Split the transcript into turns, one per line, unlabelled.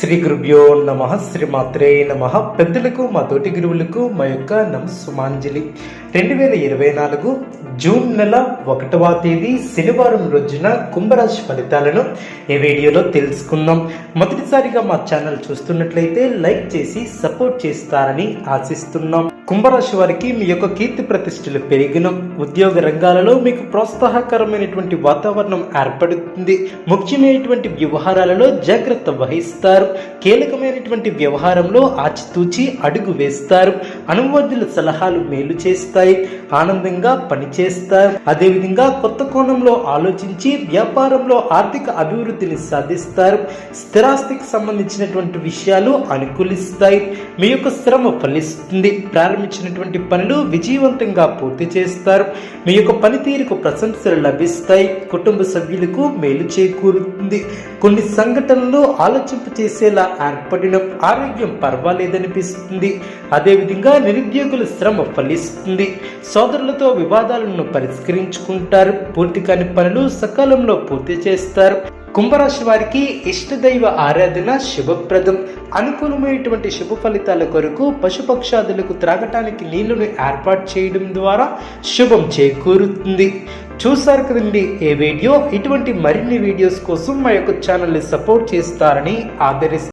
శ్రీ గురుభ్యో నమ శ్రీమాత్రే నమ పెద్దలకు మా తోటి గురువులకు మా యొక్క నమస్సుమాంజలి. రెండు వేల ఇరవై నాలుగు జూన్ నెల ఒకటవ తేదీ శనివారం రోజున కుంభరాశి ఫలితాలను ఈ వీడియోలో తెలుసుకుందాం. మొదటిసారిగా మా ఛానల్ చూస్తున్నట్లయితే లైక్ చేసి సపోర్ట్ చేస్తారని ఆశిస్తున్నాం. కుంభరాశి వారికి మీ యొక్క కీర్తి ప్రతిష్టలు పెరిగిన. ఉద్యోగ రంగాలలో మీకు ప్రోత్సాహకరమైనటువంటి వాతావరణం ఏర్పడుతుంది. ముఖ్యమైనటువంటి వ్యవహారాలలో జాగ్రత్త వహిస్తారు. కీలకమైనటువంటి వ్యవహారంలో ఆచితూచి అడుగు వేస్తారు. అనువర్తుల సలహాలు మేలు చేస్తారు. వస్తాయి ఆనందంగా పనిచేస్తారు అదేవిధంగా కొత్త కోణంలో ఆలోచించి వ్యాపారంలో ఆర్థిక అభివృద్ధిని సాధిస్తారు. స్థిరాస్తికి సంబంధించినటువంటి విషయాలు అనుకూలిస్తాయి. మీ యొక్క శ్రమ ఫలిస్తుంది. ప్రారంభించినటువంటి పనులు విజయవంతంగా పూర్తి చేస్తారు. మీ యొక్క పనితీరుకు ప్రశంసలు లభిస్తాయి. కుటుంబ సభ్యులకు మేలు చేకూరుతుంది. కొన్ని సంఘటనలు ఆలోచింప చేసేలా ఏర్పడిన ఆరోగ్యం పర్వాలేదనిపిస్తుంది. అదేవిధంగా నిరుద్యోగుల శ్రమ ఫలిస్తుంది. సోదరులతో వివాదాలను పరిష్కరించుకుంటారు. పూర్తి కాని పనులు సకాలంలో పూర్తి చేస్తారు. కుంభరాశి వారికి ఇష్టదైవ ఆరాధన శుభప్రదం. అనుకూలమైనటువంటి శుభ ఫలితాల కొరకు పశుపక్షాదులకు త్రాగటానికి నీళ్ళను ఏర్పాటు చేయడం ద్వారా శుభం చేకూరుతుంది. చూసారు కదండి ఏ వీడియో? ఇటువంటి మరిన్ని వీడియోస్ కోసం మా యొక్క ఛానల్ని సపోర్ట్ చేస్తారని ఆదరిస్తారు